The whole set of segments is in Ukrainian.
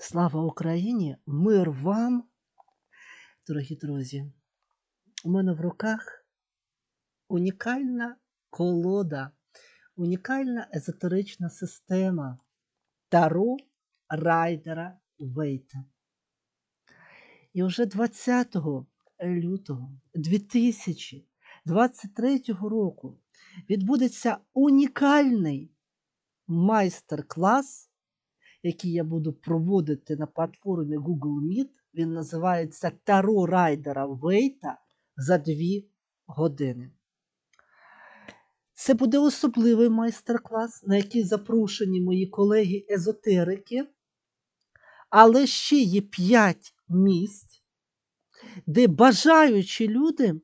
Слава Україні! Мир вам, дорогі друзі. У мене в руках унікальна колода, унікальна езотерична система Таро Райдера Вейта. І вже 20 лютого 2023 року відбудеться унікальний майстер-клас який я буду проводити на платформі Google Meet. Він називається Таро Райдера Вейта за дві години. Це буде особливий майстер-клас, на який запрошені мої колеги-езотерики, але ще є 5 місць, де бажаючі люди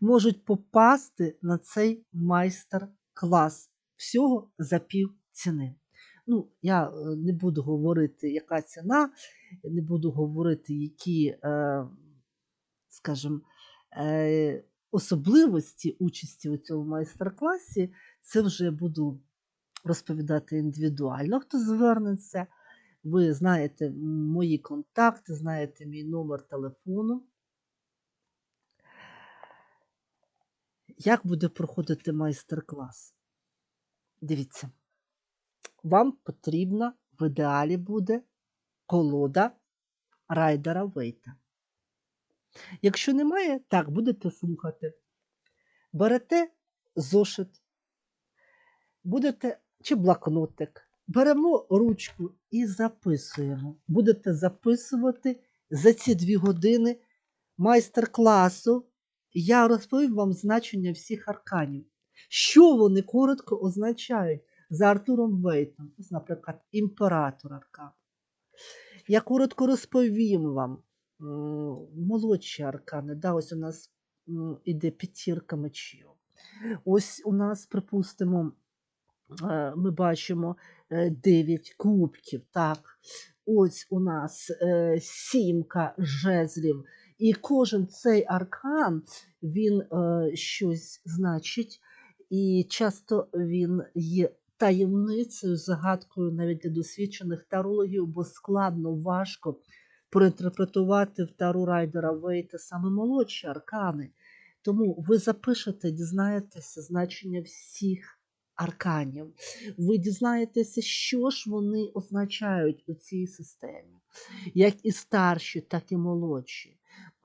можуть попасти на цей майстер-клас всього за пів ціни. Ну, я е, не буду говорити, яка ціна, не буду говорити, які, е, скажімо, е, особливості участі у цьому майстер-класі. Це вже буду розповідати індивідуально. Хто звернеться, ви знаєте мої контакти, знаєте мій номер телефону. Як буде проходити майстер-клас? Дивіться вам потрібна в ідеалі буде колода райдера Вейта. Якщо немає, так, будете слухати. Берете зошит, будете чи блокнотик, беремо ручку і записуємо. Будете записувати за ці дві години майстер-класу. Я розповім вам значення всіх арканів. Що вони коротко означають? За Артуром Вейтом, наприклад, імператор Аркан. Я коротко розповім вам молодші аркани. Да, Ось у нас іде п'ятірка мечів. Ось у нас, припустимо, е, ми бачимо 9 е, кубків. так. Ось у нас е, сімка жезлів. І кожен цей аркан, він щось значить, і часто він є таємницею, загадкою навіть для досвідчених тарологів, бо складно, важко проінтерпретувати в тару райдера Вейта саме молодші аркани. Тому ви запишете, дізнаєтеся значення всіх арканів. Ви дізнаєтеся, що ж вони означають у цій системі, як і старші, так і молодші.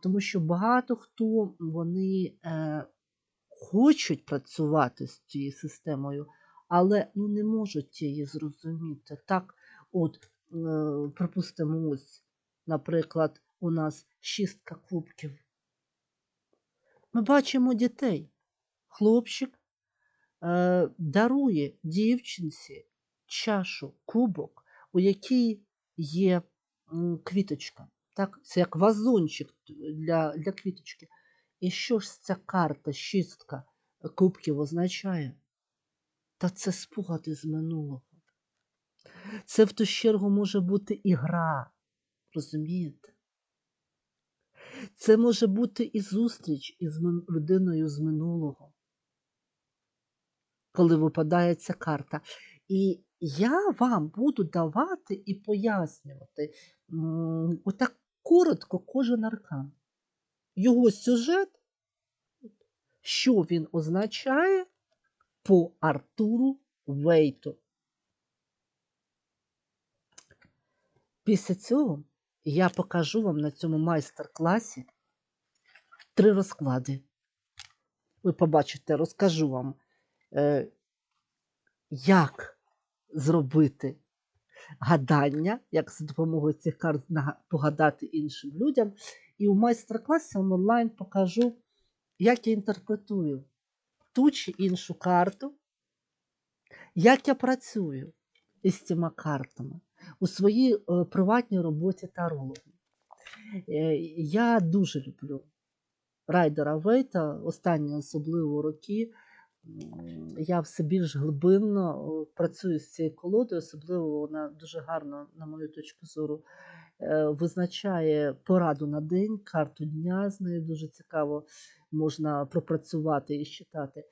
Тому що багато хто вони е, хочуть працювати з цією системою, але ну, не можуть її зрозуміти. Так, от, е, припустимо, ось, наприклад, у нас шістка кубків. Ми бачимо дітей. Хлопчик е, дарує дівчинці чашу, кубок, у якій є квіточка. Так? Це як вазончик для, для квіточки. І що ж ця карта, шістка кубків означає? Та це спогади з минулого. Це в ту чергу може бути і гра, розумієте? Це може бути і зустріч із людиною з минулого, коли випадає ця карта. І я вам буду давати і пояснювати отак коротко кожен аркан. Його сюжет, що він означає по Артуру Вейту. Після цього я покажу вам на цьому майстер-класі три розклади. Ви побачите, розкажу вам, е, як зробити гадання, як за допомогою цих карт погадати іншим людям. І у майстер-класі онлайн покажу, як я інтерпретую ту чи іншу карту, як я працюю із цими картами у своїй е, приватній роботі тарологом. Е, я дуже люблю Райдера Вейта останні особливо роки. Я все більш глибинно працюю з цією колодою, особливо вона дуже гарно, на мою точку зору, е, визначає пораду на день, карту дня з нею дуже цікаво можна пропрацювати і читати.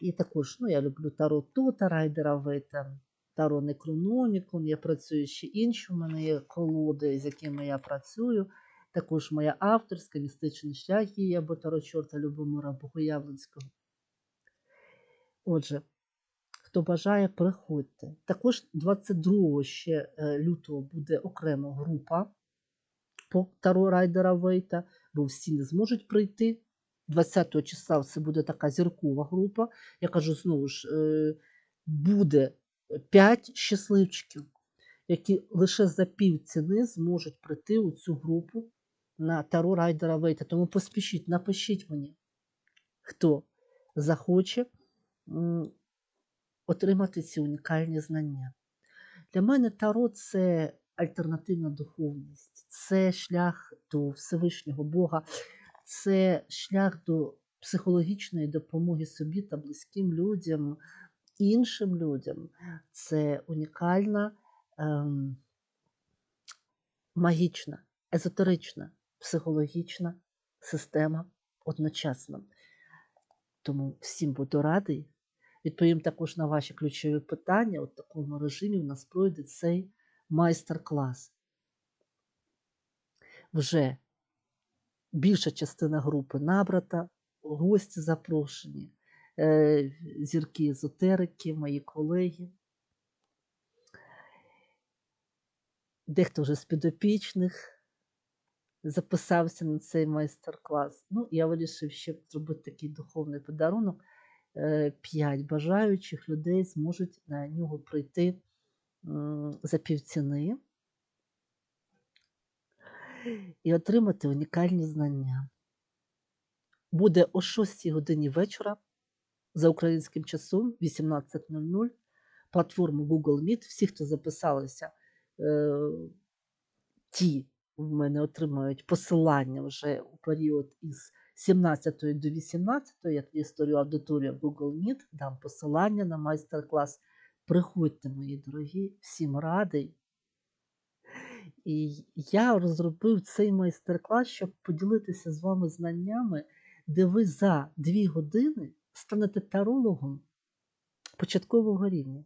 І також ну, я люблю Таро Тута, Райдера Вейта. Таро Некрономікон, я працюю ще інші. У мене є колоди, з якими я працюю. Також моя авторська містичний шлях є або Таро Чорта Любомира Богоявленського. Отже, хто бажає, приходьте. Також 22 ще е, лютого буде окрема група по Таро Райдера Вейта, бо всі не зможуть прийти. 20 числа це буде така зіркова група. Я кажу знову ж, е, буде 5 щасливчиків, які лише за пів ціни зможуть прийти у цю групу на Таро Райдера Вейта. Тому поспішіть, напишіть мені, хто захоче отримати ці унікальні знання. Для мене Таро це альтернативна духовність, це шлях до Всевишнього Бога, це шлях до психологічної допомоги собі та близьким людям, іншим людям. Це унікальна, ем, магічна, езотерична, психологічна система одночасно. Тому всім буду радий. Відповім також на ваші ключові питання. У такому режимі у нас пройде цей майстер-клас. Вже більша частина групи набрата, гості запрошені, е, зірки езотерики, мої колеги. Дехто вже з підопічних записався на цей майстер-клас. Ну, я вирішив ще зробити такий духовний подарунок. Е, П'ять бажаючих людей зможуть на нього прийти за півціни і отримати унікальні знання. Буде о 6 годині вечора за українським часом 18.00 платформу Google Meet. Всі, хто записалися, е, ті в мене отримають посилання вже у період із 17 до 18. Я тоді створю аудиторію Google Meet, дам посилання на майстер-клас. Приходьте, мої дорогі, всім радий. І я розробив цей майстер-клас, щоб поділитися з вами знаннями, де ви за дві години станете тарологом початкового рівня.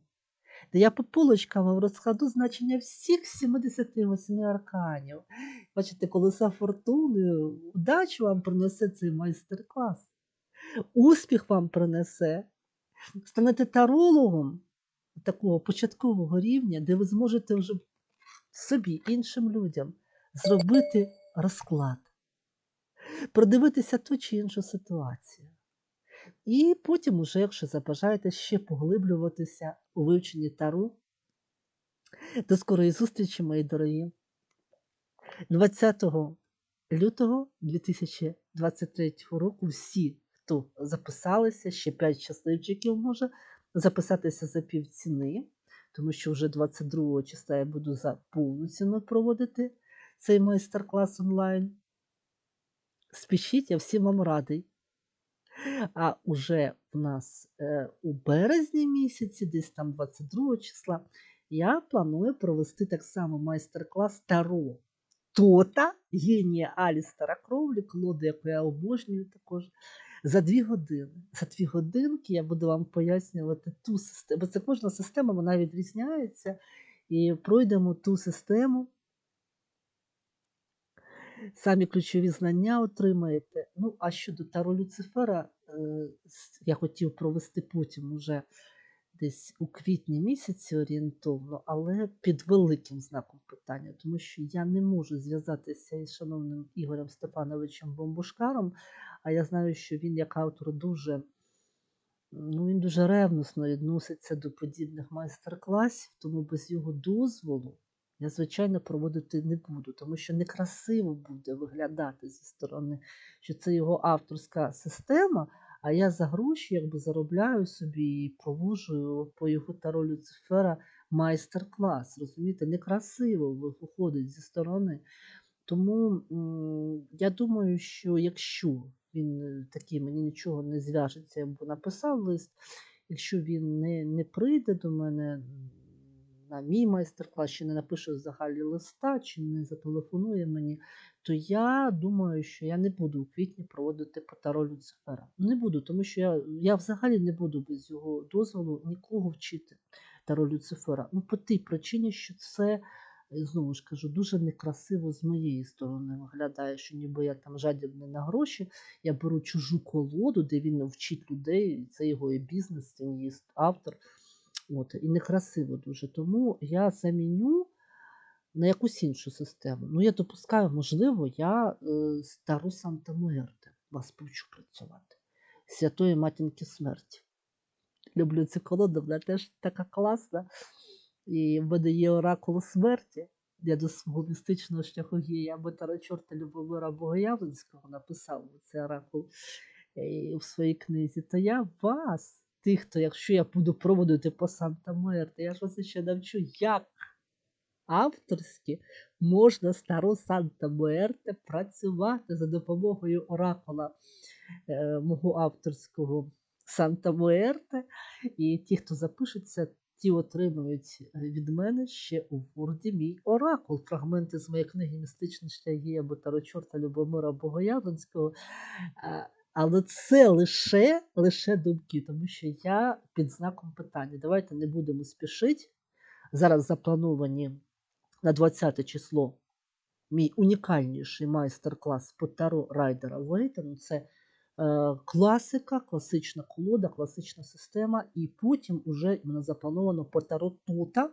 Де я по полочкам вам розкладу значення всіх 78 арканів. Бачите, колеса фортуни, удачу вам принесе цей майстер-клас. Успіх вам принесе. Станете тарологом такого початкового рівня, де ви зможете вже собі, іншим людям зробити розклад, продивитися ту чи іншу ситуацію. І потім, уже, якщо забажаєте, ще поглиблюватися у вивченні Тару. До скорої зустрічі, мої дорогі. 20 лютого 2023 року всі, хто записалися, ще 5 щасливчиків може записатися за півціни, тому що вже 22 числа я буду за повну ціну проводити цей майстер-клас онлайн. Спішіть, я всім вам радий. А уже в нас е, у березні місяці, десь там 22 числа, я планую провести так само майстер-клас Таро. Тота, генія Алістера Кровлі, колоду, яку я обожнюю також. За дві години. За дві годинки я буду вам пояснювати ту систему. Бо це кожна система вона відрізняється. І пройдемо ту систему. Самі ключові знання отримаєте. Ну, а щодо Таро Люцифера, е, я хотів провести потім уже десь у квітні місяці орієнтовно, але під великим знаком питання, тому що я не можу зв'язатися із шановним Ігорем Степановичем Бомбушкаром, а я знаю, що він як автор дуже, ну, він дуже ревносно відноситься до подібних майстер-класів, тому без його дозволу я, звичайно, проводити не буду, тому що некрасиво буде виглядати зі сторони, що це його авторська система, а я за гроші якби заробляю собі і проводжу по його таро Люцифера майстер-клас. Розумієте, некрасиво виходить зі сторони. Тому я думаю, що якщо він е, такий мені нічого не зв'яжеться, я б написав лист, якщо він не, не прийде до мене на мій майстер-клас, чи не напише взагалі листа, чи не зателефонує мені, то я думаю, що я не буду у квітні проводити по таро Люцифера. Не буду, тому що я, я взагалі не буду без його дозволу нікого вчити. Таро Люцифера? Ну, по тій причині, що це, знову ж кажу, дуже некрасиво з моєї сторони виглядає, що ніби я там жадібний на гроші. Я беру чужу колоду, де він вчить людей, це його і бізнес, він є автор. От, і некрасиво дуже. Тому я заміню на якусь іншу систему. Ну, я допускаю, можливо, я е, стару Санта Муерте вас повчу працювати. Святої матінки смерті. Люблю цю колоду, вона теж така класна. І в мене є оракул смерті. Я до свого містичного шляху гія або Тарачорта Любомира Богоявленського написав цей оракул е, в своїй книзі. То я вас, тих, хто, якщо я буду проводити по Санта Мерте, я ж вас ще навчу, як авторськи можна стару Санта Муерте працювати за допомогою оракула е, мого авторського Санта Муерте. І ті, хто запишеться, ті отримують е, від мене ще у Ворді мій оракул. Фрагменти з моєї книги Містичний шлях Гія або Тарочорта Любомира Богоявленського. Але це лише, лише думки, тому що я під знаком питання. Давайте не будемо спішити. Зараз заплановані на 20 число мій унікальніший майстер-клас по Таро Райдера Вейтону. Це е, класика, класична колода, класична система. І потім уже мене заплановано по Таро Тута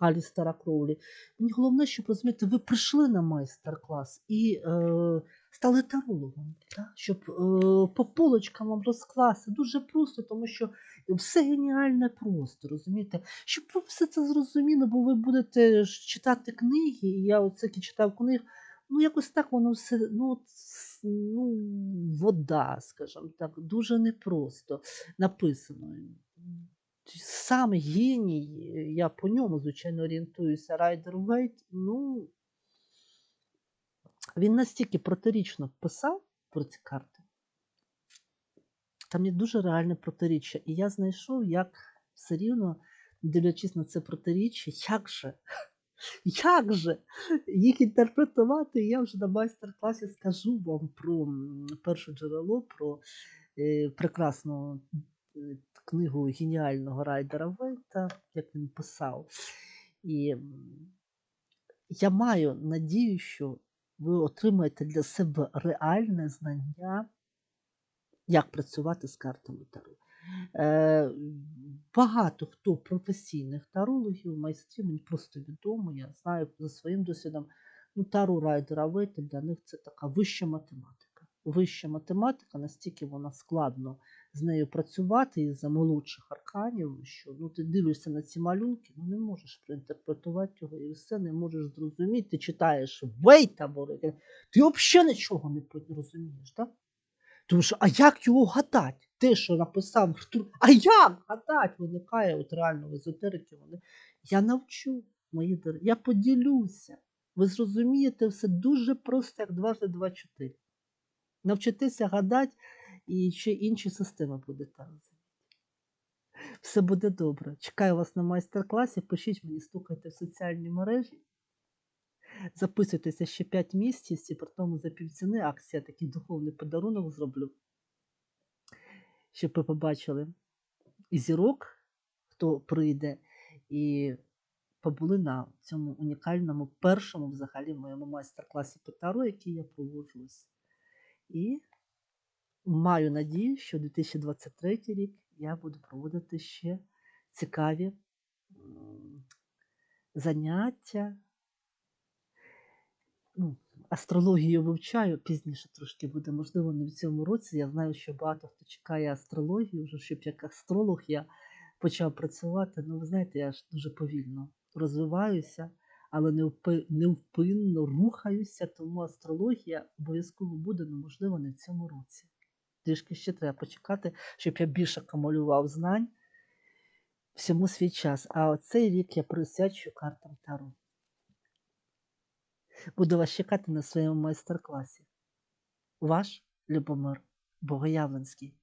Алістера Кроулі. Мені головне, щоб розумієте, ви прийшли на майстер-клас і е, стали тарологом, так? щоб е, по полочкам вам розкласти. Дуже просто, тому що все геніальне просто, розумієте? Щоб ви все це зрозуміли, бо ви будете читати книги, і я оце читав книг, ну якось так воно все, ну, ну вода, скажімо так, дуже непросто написано. Сам геній, я по ньому, звичайно, орієнтуюся, Райдер Вейт, ну, він настільки протирічно писав про ці карти. Там є дуже реальне протиріччя. І я знайшов, як все рівно, дивлячись на це протиріччя, як же, як же їх інтерпретувати. Я вже на майстер-класі скажу вам про перше джерело, про е, прекрасну е, книгу геніального райдера Вейта, як він писав. І я маю надію, що ви отримаєте для себе реальне знання, як працювати з картами Таро. Е, багато хто професійних тарологів, майстрів, мені просто відомо, я знаю за своїм досвідом, ну, тару райдера Вейта для них це така вища математика. Вища математика, настільки вона складно з нею працювати із-за молодших арканів, що ну, ти дивишся на ці малюнки, ну не можеш проінтерпретувати його і все не можеш зрозуміти. Ти читаєш Вейта, Борис, ти взагалі нічого не розумієш, так? Тому що, а як його гадати? Те, що написав Артур, а як гадати? Виникає от реально в езотерики. Вони. Я навчу, мої дорогі, я поділюся. Ви зрозумієте все дуже просто, як дважди два чотири. Навчитися гадати і ще інші системи будете розуміти. Все буде добре. Чекаю вас на майстер-класі. Пишіть мені, стукайте в соціальні мережі. Записуйтеся ще 5 місяців, і при тому за півціни акція, такий духовний подарунок зроблю. Щоб ви побачили і зірок, хто прийде, і побули на цьому унікальному першому взагалі моєму майстер-класі по який я проводжу. ось. І маю надію, що 2023 рік я буду проводити ще цікаві заняття. Ну, астрологію вивчаю, пізніше трошки буде, можливо, не в цьому році. Я знаю, що багато хто чекає астрологію, вже щоб як астролог я почав працювати. Ну, ви знаєте, я ж дуже повільно розвиваюся, але невпинно рухаюся, тому астрологія обов'язково буде, ну, можливо, не в цьому році. Трішки ще треба почекати, щоб я більше акумулював знань всьому свій час. А оцей рік я присвячую картам Таро. Буду вас чекати на своєму майстер-класі. Ваш Любомир Богоявленський.